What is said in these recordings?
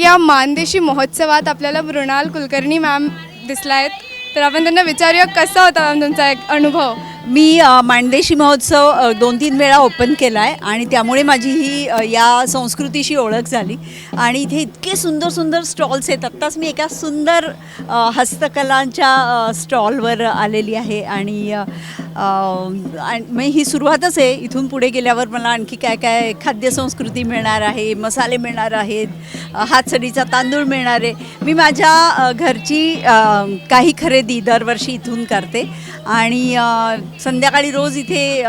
या मानदेशी महोत्सवात आपल्याला मृणाल कुलकर्णी मॅम दिसला आहेत तर आपण त्यांना विचारूया कसा होता मॅम तुमचा एक अनुभव? मी अ, माणदेशी महोत्सव दोन तीन वेळा ओपन केला आहे आणि त्यामुळे माझी ही या संस्कृतीशी ओळख झाली. आणि इथे इतके सुंदर सुंदर स्टॉल्स आहेत. आत्ताच मी एका सुंदर हस्तकलांच्या स्टॉलवर आलेली आहे. आणि मग ही सुरुवातच आहे. इथून पुढे गेल्यावर मला आणखी काय काय खाद्यसंस्कृती मिळणार आहे मसाले मिळणार आहेत हातसडीचा तांदूळ मिळणार आहे. मी माझ्या घरची काही खरेदी दरवर्षी इथून करते. आणि संध्याकाळी रोज इथे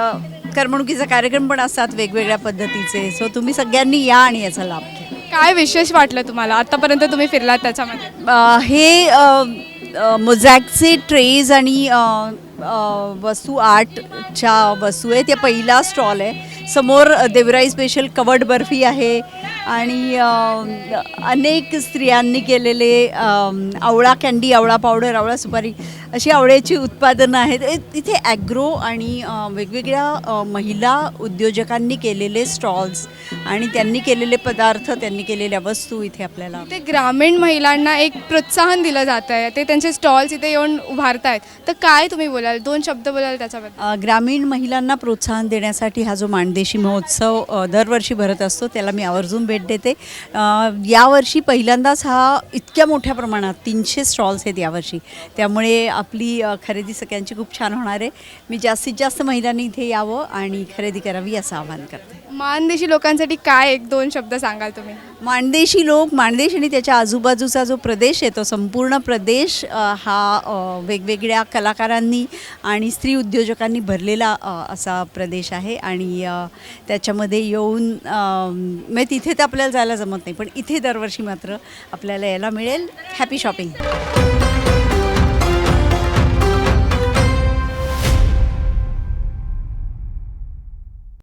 करमणुकीचे कार्यक्रम पण असतात वेगवेगळ्या पद्धतीचे. सो तुम्ही सगळ्यांनी या आणि याचा लाभ घ्या. काय विशेष वाटलं तुम्हाला? आतापर्यंत तुम्ही फिरलात त्याच्यामध्ये. हे मोझॅकचे ट्रेज आणि वस्तू आर्टच्या वस्तू आहे. ते पहिला स्टॉल आहे. समोर देवराई स्पेशल कवर्ड बर्फी आहे. आणि अनेक स्त्रियांनी केलेले आवळा कँडी आवळा पावडर आवळा सुपारी. अशी आवळ्याची उत्पादनं आहेत. इथे ॲग्रो आणि वेगवेगळ्या महिला उद्योजकांनी केलेले स्टॉल्स आणि त्यांनी केलेले पदार्थ त्यांनी केलेल्या वस्तू इथे आपल्याला ते ग्रामीण महिलांना एक प्रोत्साहन दिलं जात आहे. ते त्यांचे स्टॉल्स इथे येऊन उभारतायत. तर काय तुम्ही बोलाल? दोन शब्द बोलाल त्याच्याबद्दल. ग्रामीण महिलांना प्रोत्साहन देण्यासाठी हा जो माणदेशी महोत्सव दरवर्षी भरत असतो त्याला मी आवर्जून भेट देते. यावर्षी पहिल्यांदाच हा इतक्या मोठ्या प्रमाणात तीनशे स्टॉल्स आहेत यावर्षी. त्यामुळे आपली खरेदी सगळ्यांची खूप छान होणार आहे. मी जास्तीत जास्त महिलांनी इथे यावं आणि खरेदी करावी असं आवाहन करते. मानदेशी लोकांसाठी काय एक दोन शब्द सांगाल तुम्ही? माणदेशी लोक माणदेश आणि त्याच्या आजूबाजूचा जो प्रदेश आहे तो संपूर्ण प्रदेश अ, हा अ, वेगवेगळ्या कलाकारांनी आणि स्त्री उद्योजकांनी भरलेला अ, असा प्रदेश आहे. आणि अ, त्याच्यामध्ये येऊन अ, म्हणजे तिथे तर आपल्याला जायला जमत नाही पण इथे दरवर्षी मात्र आपल्याला यायला मिळेल. Happy shopping